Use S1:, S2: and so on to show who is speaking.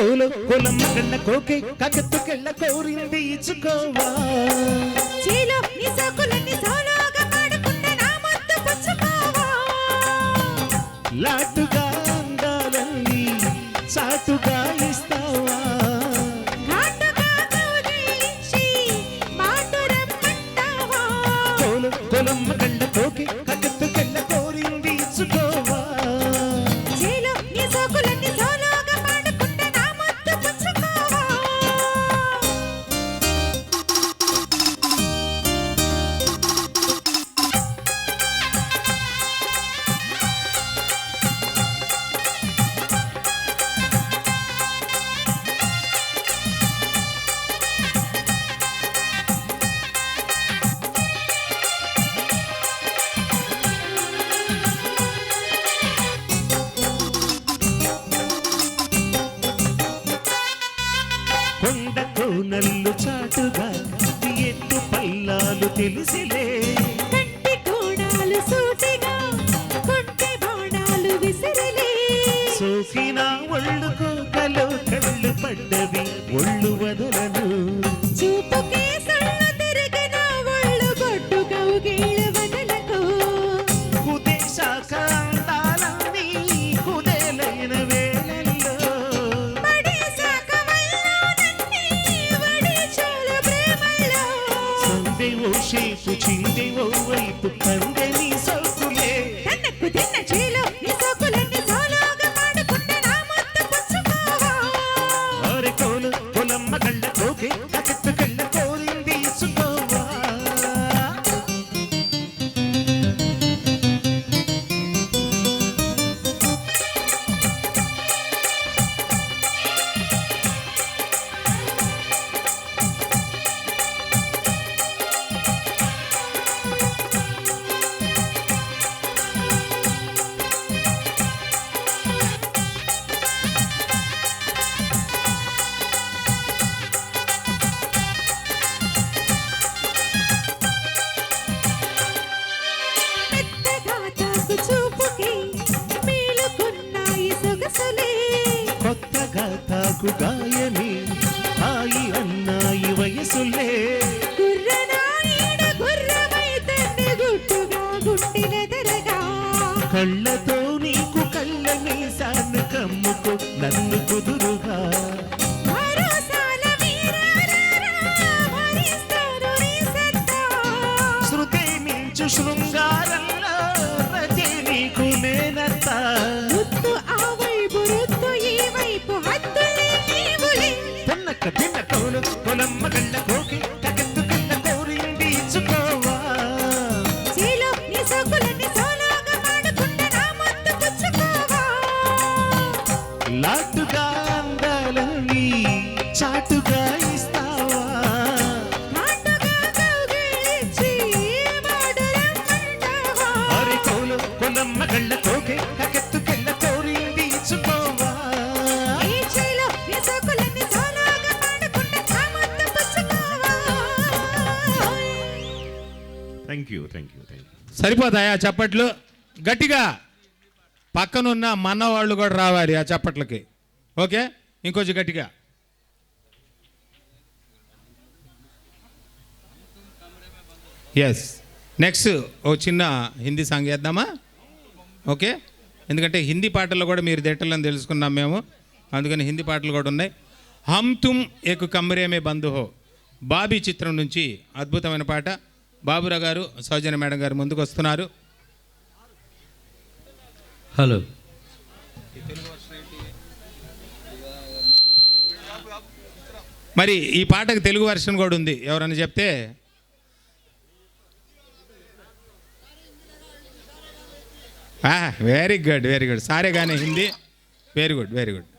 S1: కోలు కొలమ్మ కళ్ళ కోకే కకెత్తుకెళ్ళ కోరింది ఇచ్చుకోవా?
S2: చేలో నీ సోకులన్నీ సోలోగా పాడుకుంటే నా పుచ్చుకోవా?
S1: లాటుగా కోనల్లు చాటుగా ఎత్తు పల్లాలు తెలిసిలే. సోకిన ఒళ్ళు కోకలో కళ్ళు పడ్డవి ఒళ్ళు వదలను.
S2: 情敌 సొగసులే
S1: కొత్తగా తాకు గాయని హాయి అన్నాయి వయసులే. కళ్ళతో నీకు కళ్ళ మీసాన్ని కమ్ముకో నన్ను కుదురుగా. శృతి మించు చాటుగా ఇస్తావా? అరే కోలు కళ్ళ కోకి thank you thank you thank you
S3: సరిపోతాయా చప్పట్లు? గట్టిగా. పక్కనున్న మన వాళ్ళు కూడా రావాలి ఆ చప్పట్లకి. ఓకే? ఇంకొంచెం గట్టిగా ఎస్ నెక్స్ట్ ఓ చిన్న హిందీ సాంగ్ వేద్దామా? ఓకే? ఎందుకంటే హిందీ పాటల్లో కూడా మీరు దిట్టలని తెలుసుకున్నాం మేము. అందుకని హిందీ పాటలు కూడా ఉన్నాయి. హమ్ తుమ్ ఏకు కమరే బంధుహో బంధు హో. బాబీ చిత్రం నుంచి అద్భుతమైన పాట. బాబురా గారు సౌజన్య మేడం గారు ముందుకు వస్తున్నారు
S4: హలో
S3: మరి ఈ పాటకు తెలుగు వెర్షన్ కూడా ఉంది. ఎవరన్నా చెప్తే? వెరీ గుడ్ వెరీ గుడ్ సారే కానీ Hindi very good very good